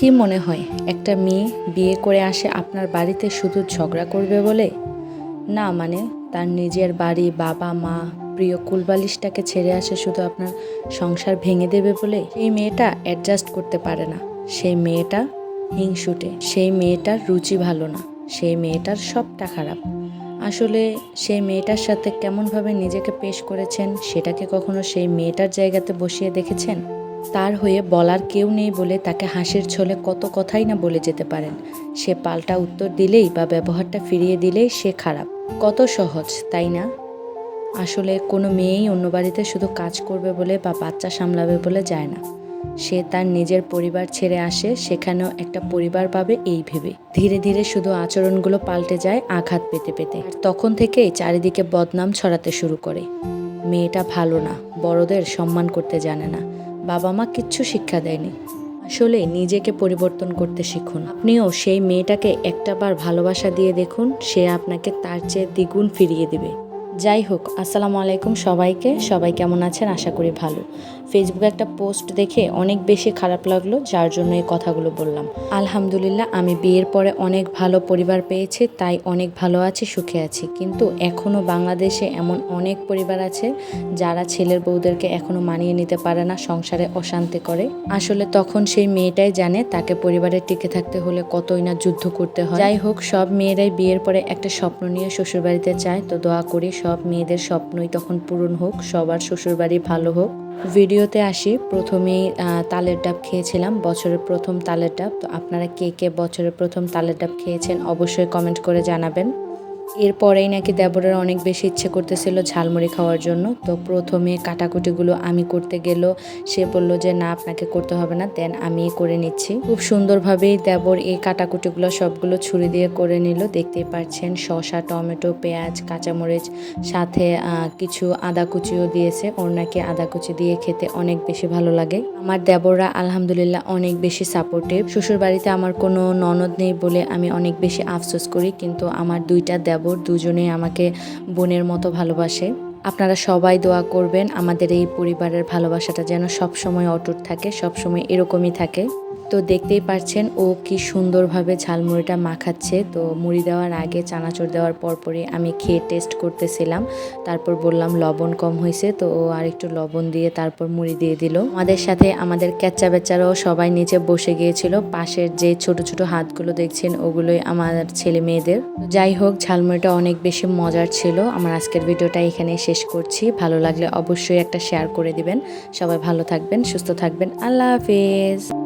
কি মনে হয়? একটা মেয়ে বিয়ে করে আসে আপনার বাড়িতে শুধু ঝগড়া করবে বলে? না মানে তার নিজের বাড়ি, বাবা, মা, প্রিয় কুলবালিশটাকে ছেড়ে আসে শুধু আপনার সংসার ভেঙে দেবে বলে? এই মেয়েটা অ্যাডজাস্ট করতে পারে না। সেই মেয়েটা হিংসুটে। সেই মেয়েটার রুচি ভালো না। সেই মেয়েটার সবটা খারাপ। আসলে সেই মেয়েটার সাথে কেমনভাবে নিজেকে পেশ করেছেন, সেটাকে কখনো সেই মেয়েটার জায়গাতে বসিয়ে দেখেছেন? তার হয়ে বলার কেউ নেই বলে তাকে হাসির ছলে কত কথাই না বলে যেতে পারেন। সে পাল্টা উত্তর দিলেই বা ব্যবহারটা ফিরিয়ে দিলেই সে খারাপ। কত সহজ, তাই না? আসলে কোনো মেয়েই অন্য বাড়িতে শুধু কাজ করবে বলে বা বাচ্চা সামলাবে বলে যায় না। সে তার নিজের পরিবার ছেড়ে আসে, সেখানেও একটা পরিবার পাবে এই ভেবে। ধীরে ধীরে শুধু আচরণগুলো পাল্টে যায় আঘাত পেতে পেতে। তখন থেকেই চারিদিকে বদনাম ছড়াতে শুরু করে। মেয়েটা ভালো না, বড়দের সম্মান করতে জানে না। বাবা মা কিচ্ছু শিক্ষা দেয়নি। আসলে নিজেকে পরিবর্তন করতে শিখুন। আপনিও সেই মেয়েটাকে একটাবার ভালোবাসা দিয়ে দেখুন, সে আপনাকে তার চেয়ে দ্বিগুণ ফিরিয়ে দিবে। যাই হোক আসসালামু আলাইকুম সবাইকে। সবাই কেমন আছেন? আশা করি ভালো। ফেসবুকে একটা পোস্ট দেখে অনেক বেশি খারাপ লাগল, যার জন্য এই কথাগুলো বললাম। আলহামদুলিল্লাহ, আমি বিয়ের পরে অনেক ভালো পরিবার পেয়েছি, তাই অনেক ভালো আছি, সুখে আছি। কিন্তু এখনও বাংলাদেশে এমন অনেক পরিবার আছে, যারা ছেলের বউদেরকে এখনও মানিয়ে নিতে পারে না, সংসারে অশান্তি করে। আসলে তখন সেই মেয়েটাই জানে, তাকে পরিবারে টিকে থাকতে হলে কতই না যুদ্ধ করতে হয়। যাই হোক সব মেয়েরাই বিয়ের পরে একটা স্বপ্ন নিয়ে শ্বশুরবাড়িতে চায় তো দোয়া করি সব মেয়েদের স্বপ্নই তখন পূরণ হোক, সবার শ্বশুরবাড়ি ভালো হোক। ভিডিওতে আসি, প্রথমেই তালের ডাব খেয়েছিলাম, বছরের প্রথম তালের ডাব। তো আপনারা কে কে বছরের প্রথম তালের ডাব খেয়েছেন অবশ্যই কমেন্ট করে জানাবেন। এরপরেই নাকি দেবরের অনেক বেশি ইচ্ছে করতেছিল ঝালমুড়ি খাওয়ার জন্য। তো প্রথমে কাটাকুটিগুলো আমি করতে গেল। সে বলল যে, না, আপনাকে করতে হবে না, দেন আমি করে নিচ্ছি। খুব সুন্দরভাবেই দেবর এই কাটাকুটিগুলো সবগুলো ছুরি দিয়ে করে নিল। দেখতেই পাচ্ছেন শসা, টমেটো, পেঁয়াজ, কাঁচামরিচ, সাথে কিছু আদা কুচিও দিয়েছে। ওর নাকি আদা কুচি দিয়ে খেতে অনেক বেশি ভালো লাগে। আমার দেবররা আলহামদুলিল্লাহ অনেক বেশি সাপোর্টিভ শ্বশুর বাড়িতে আমার কোনো ননদ নেই বলে আমি অনেক বেশি আফসোস করি, কিন্তু আমার দুইটা দেবর দুজনেই আমাকে বোনের মতো ভালোবাসে। আপনারা সবাই দোয়া করবেন আমাদের এই পরিবারের ভালোবাসাটা যেন সব সময় অটুট থাকে সব সময় এরকমই থাকে। তো দেখতেই পাচ্ছেন ও কি সুন্দরভাবে ঝালমুড়িটা মাখাচ্ছে। তো মুড়ি দেওয়ার আগে, চানাচুর দেওয়ার পরপরই আমি খেয়ে টেস্ট করতেছিলাম। তারপর বললাম লবণ কম হয়েছে, তো ও আর একটু লবণ দিয়ে তারপর মুড়ি দিয়ে দিল। আমাদের সাথে আমাদের ক্যাচ্চা বেচারাও সবাই নিচে বসে গিয়েছিল। পাশের যে ছোট ছোট হাতগুলো দেখছেন, ওগুলোই আমার ছেলে মেয়েদের। যাই হোক, ঝালমুড়িটা অনেক বেশি মজার ছিল। আমার আজকের ভিডিওটা এখানেই শেষ করছি। ভালো লাগলে অবশ্যই একটা শেয়ার করে দিবেন। সবাই ভালো থাকবেন, সুস্থ থাকবেন। আল্লাহ হাফেজ।